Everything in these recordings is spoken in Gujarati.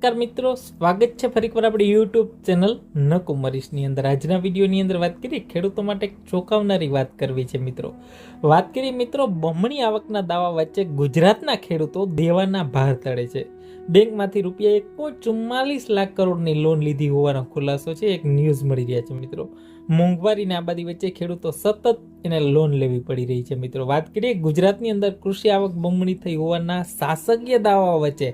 નમસ્કાર મિત્રો, સ્વાગત છે ફરી એકવાર આપણી યુટ્યુબ ચેનલ નકુમરીશની અંદર. આજના વિડીયોની અંદર વાત કરીએ ખેડૂતો માટે એક ચોંકાવનારી વાત કરવી છે મિત્રો. વાત કરીએ મિત્રો, બમણી આવકના દાવા વચ્ચે ગુજરાતના ખેડૂતો દેવાના ભાર તળે છે. બેંકમાંથી રૂપિયા એક ચુમ્માલીસ લાખ કરોડની લોન લીધી હોવાનો ખુલાસો છે. એક ન્યૂઝ મળી રહ્યા છે મિત્રો. મોંઘવારીની આબાદી વચ્ચે ખેડૂતો સતત એને લોન લેવી પડી રહી છે મિત્રો. વાત કરીએ ગુજરાતની અંદર કૃષિ આવક બમણી થઈ હોવાના શાસકીય દાવાઓ વચ્ચે,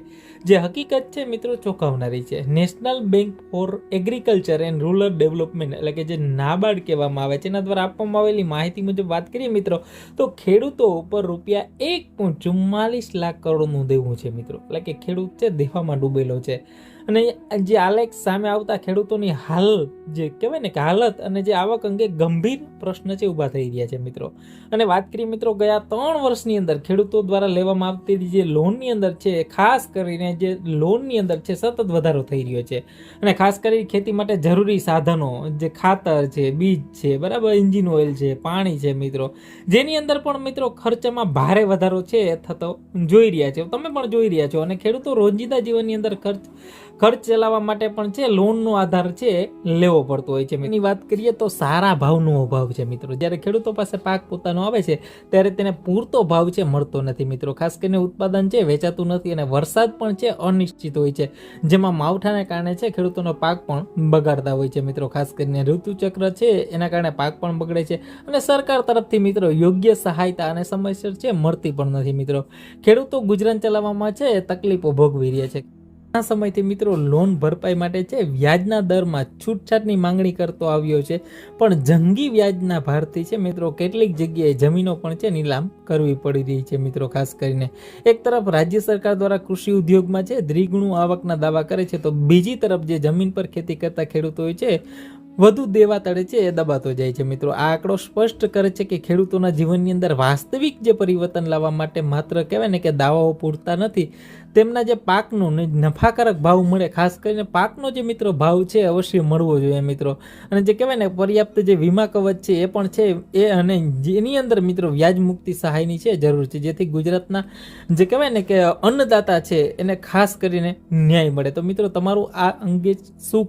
જે હકીકત છે મિત્રો ચોંકાવનારી છે. National bank for agriculture and rural development એટલે કે જે નાબાર્ડ કહેવામાં આવે છે, એના દ્વારા આપવામાં આવેલી માહિતી મુજબ વાત કરીએ મિત્રો, તો ખેડૂતો ઉપર રૂપિયા એક લાખ કરોડનું દેવું છે મિત્રો. એટલે કે ખેડૂત છે દેહમાં ડૂબેલો છે. અને જે આલેખ સામે આવતા ખેડૂતોની હાલ જે કહેવાય ને કે હાલત અને જે આવક અંગે ગંભીર પ્રશ્ન છે, ઊભા થઈ રહ્યા છે મિત્રો. અને વાત કરીએ મિત્રો, ગયા ત્રણ વર્ષની અંદર ખેડૂતો દ્વારા લેવામાં આવતી જે લોનની અંદર છે, ખાસ કરીને જે લોનની અંદર છે, સતત વધારો થઈ રહ્યો છે. અને ખાસ કરી ખેતી માટે જરૂરી સાધનો જે ખાતર છે, બીજ છે, બરાબર, એન્જિન ઓઇલ છે, પાણી છે મિત્રો. જેની અંદર પણ મિત્રો ખર્ચમાં ભારે વધારો છે, થતો જોઈ રહ્યા છે, તમે પણ જોઈ રહ્યા છો. અને ખેડૂતો રોજિંદા જીવનની અંદર ખર્ચ ખર્ચ ચલાવવા માટે પણ છે લોનનો આધાર છે, લેવો પડતો હોય છે. એની વાત કરીએ તો સારા ભાવનો અભાવ છે મિત્રો. જ્યારે ખેડૂતો પાસે પાક પોતાનો આવે છે, ત્યારે તેને પૂરતો ભાવ છે, મળતો નથી મિત્રો. ખાસ કરીને ઉત્પાદન છે, વેચાતું નથી અને વરસાદ પણ છે, અનિશ્ચિત હોય છે. જેમાં માવઠાને કારણે છે, ખેડૂતોનો પાક પણ બગાડતા હોય છે મિત્રો. ખાસ કરીને ઋતુચક્ર છે, એના કારણે પાક પણ બગડે છે અને સરકાર તરફથી મિત્રો યોગ્ય સહાયતા અને સમયસર છે, મળતી પણ નથી મિત્રો. ખેડૂતો ગુજરાન ચલાવવામાં છે, તકલીફો ભોગવી રહ્યા છે. ઘણા સમયથી મિત્રો લોન ભરપાઈ માટે છે, વ્યાજના દરમાં છૂટછાટની માંગણી કરતો આવ્યો છે. પણ જંગી વ્યાજના ભારથી છે મિત્રો, કેટલીક જગ્યાએ જમીનો પણ છે નીલામ કરવી પડી રહી છે મિત્રો, ખાસ કરીને. એક તરફ રાજ્ય સરકાર દ્વારા કૃષિ ઉદ્યોગમાં છે, દ્વિગુણું આવકના દાવા કરે છે, તો બીજી તરફ જે જમીન પર ખેતી કરતા ખેડૂતો હોય છે વધુ દેવા તળે છે એ દબાતો જાય છે મિત્રો. આ આંકડો સ્પષ્ટ કરે છે કે ખેડૂતોના જીવનની અંદર વાસ્તવિક જે પરિવર્તન લાવવા માટે માત્ર કહેવાય ને કે દાવાઓ પૂરતા નથી, તેમના જે પાકનો નફાકારક ભાવ મળે, ખાસ કરીને પાકનો જે મિત્રો ભાવ છે અવશ્ય મળવો જોઈએ મિત્રો. અને જે કહેવાય ને પર્યાપ્ત જે વીમા કવચ છે એ પણ છે, એ અને જેની અંદર મિત્રો વ્યાજ મુક્તિ સહાયની છે જરૂર છે. જેથી ગુજરાતના જે કહેવાય ને કે અન્નદાતા છે એને ખાસ કરીને ન્યાય મળે. તો મિત્રો તમારું આ અંગે શું